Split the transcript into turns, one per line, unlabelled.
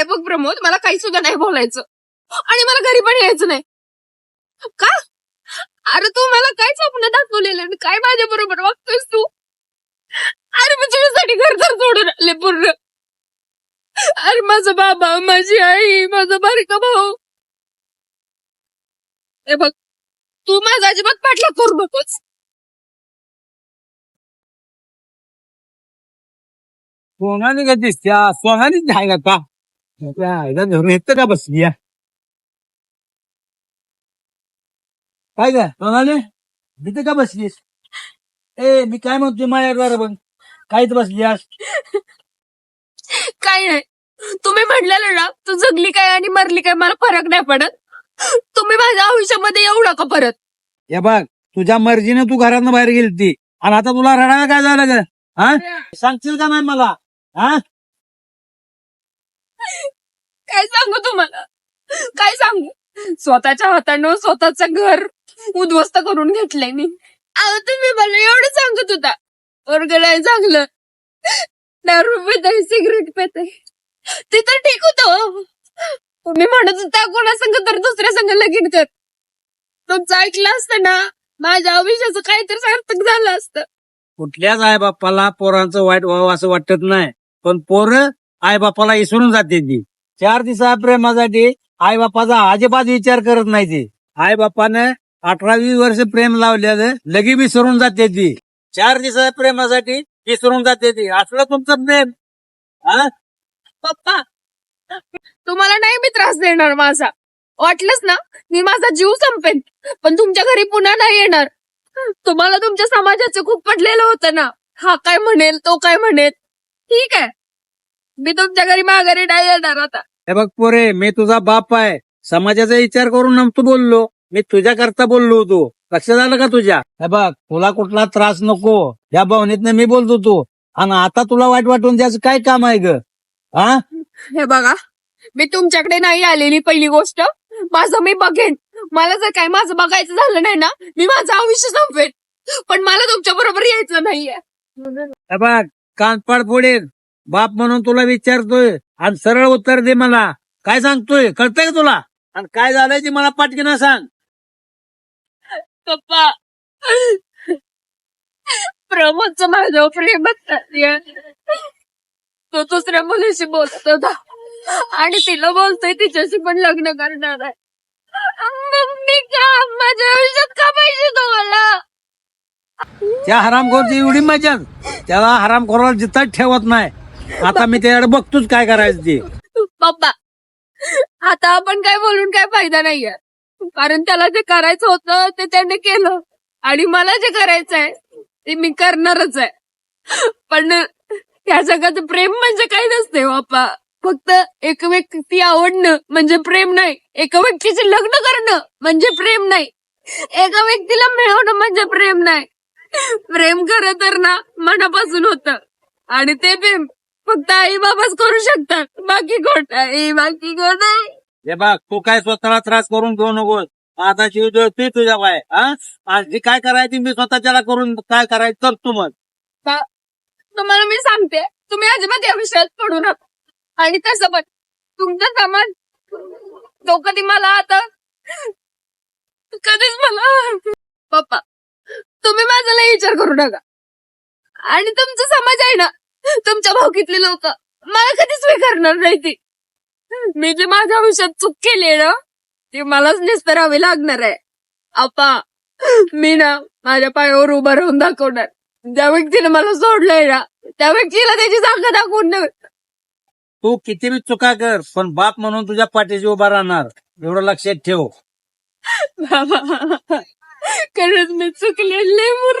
हे बघ प्रमोद मला काही सुद्धा नाही बोलायचं. आणि मला घरी पण यायचं नाही. का? अरे तू मला काय स्वप्न दाखवलेलं आणि काय माझ्या बरोबर वागतोयस तू? अरे मी तुझ्यासाठी घर तर सोडून आले पूर्ण. अरे माझा बाबा माझी आई माझा बारका भाऊ. हे बघ तू माझा अजिबात पाठला करू नकोस.
सोनाली का दिसत्या? सोनालीच आहे का? येतं का बसली या? काय का सोनाली तिथे का बसलीस ए मी काय म्हणतोय माझ्या बघ काय इथं बसलीस
काय नाही तुम्ही म्हणलेलं ना तू जगली काय आणि मरली काय मला फरक नाही पडत तुम्ही माझ्या आयुष्यामध्ये येऊ नका परत
हे बघ तुझ्या मर्जीने तू घरातनं बाहेर गेली ती आणि आता तुला रडायला काय झालं ग हा सांगशील का नाही मला हा
काय सांगू तुम्हाला? काय सांगू? स्वतःच्या हातानं स्वतःचं घर उद्ध्वस्त करून घेतलंय मी. अहो तुम्ही मला एवढं सांगत होता. वर्ग नाही चांगलं दारू पिताय सिगरेट पेत ते तर ठीक होत हो. तुम्ही म्हणत होता कोणा संग तर दुसऱ्या संग लगीन कर. तुमचं ऐकलं असतं ना माझ्या आयुष्याचं काहीतरी सार्थक झालं असतं.
कुठल्याच आई बापाला पोरांचं वाईट व्हावं असं वाटत नाही. पण पोरं आई बापाला विसरून जाते ती. चार दिवसा प्रेमासाठी आई बापाचा अजिबात विचार करत नाही ती. आई बापानं अठरा वीस वर्ष प्रेम लावलेलं लगी विसरून जाते ती. चार दिवसा प्रेमासाठी विसरून जाते ती. असलं तुमचं प्रेम. हा?
पप्पा तुम्हाला नाही मी त्रास देणार माझा. वाटलंच ना मी माझा जीव संपेन पण तुमच्या घरी पुन्हा नाही येणार. तुम्हाला तुमच्या समाजाचं खूप पडलेलं होतं ना. हा काय म्हणेल तो काय म्हणेल? ठीक आहे. मी तुमच्या घरी माघारी नाही येणार आता.
हे बघ पोरे मी तुझा बाप आहे. समाजाचा विचार करून नव्हतो बोललो. मी तुझ्या करता बोललो होतो. लक्षात आलं का तुझ्या? हे बघ तुला कुठला त्रास नको. या भावनेतनं मी बोलतो तू आणि आता तुला वाईट वाटून द्यायचं काय काम आहे ग? हा
हे बघा मी तुमच्याकडे नाही आलेली पहिली गोष्ट. माझं मी बघेन. मला जर काय माझं बघायचं झालं नाही ना मी माझं आयुष्य संपेन. पण मला तुमच्या बरोबर यायचं नाहीये.
हे बघ कानपाड फोडेल बाप म्हणून तुला विचारतोय. आणि सरळ उत्तर दे मला. काय सांगतोय? कळतंय का तुला? आणि काय झालंय ते मला पाटकीनं सांग.
पप्पा प्रमोदचं माझ्यावर प्रेमच नाहीये. तो दुसऱ्या मुलीशी बोलत होता. आणि तिला बोलतोय तिच्याशी पण लग्न करणार आहे. मग मी का? माझ्या आयुष्यात का पाहिजे तुम्हाला?
त्या हरामखोरची एवढी मजा. त्याला हरामखोराला जिथं ठेवत नाही. आता मी त्याच्याकडे बघतोच काय करायचं ते.
पप्पा आता आपण काय बोलून काय फायदा नाहीये. कारण त्याला जे करायचं होतं ते त्याने केलं. आणि मला जे करायचं आहे ते मी करणारच आहे. पण या जगात प्रेम म्हणजे काही नसते बाप्पा. फक्त एक व्यक्ती आवडणं म्हणजे प्रेम नाही. एका व्यक्तीचे लग्न करणं म्हणजे प्रेम नाही. एका व्यक्तीला मिळवणं म्हणजे प्रेम नाही. प्रेम खरं तर ना मनापासून होतं. आणि ते प्रेम फक्त आई बाबाच करू शकतात. बाकी कोण नाही बाकी कोण नाही
हे बघ तू काय स्वतःला त्रास करून घेऊ नकोस. आता जीव तू तुझ्या बाय हा? आज जी काय करायची मी स्वतःच्याला करून काय करायचं तर तू मग.
तुम्हाला मी सांगते तुम्ही अजिबात या विषयात पडू नका. आणि तसं पण तुमचं सामान तो कधी मला आता कधीच मला पप्पा तुम्ही माझा लय विचार करू नका. आणि तुमचा समाज आहे ना तुमच्या भावकीतली लोक. मला कधीच स्वीकारणार नाही ती. मी जे माझ्या आयुष्यात चूक केली ना ती मलाच निस्तरावी लागणार आहे. आपा मी ना माझ्या पायावर उभं राहून दाखवणार. ज्या व्यक्तीने मला सोडलंय ना त्या व्यक्तीला त्याची जागा दाखवून
तू किती बी चुका कर पण बाप म्हणून तुझ्या पाठीशी उभा राहणार. एवढं लक्षात ठेव.
बाबा खरंच मी चुकलेले मुर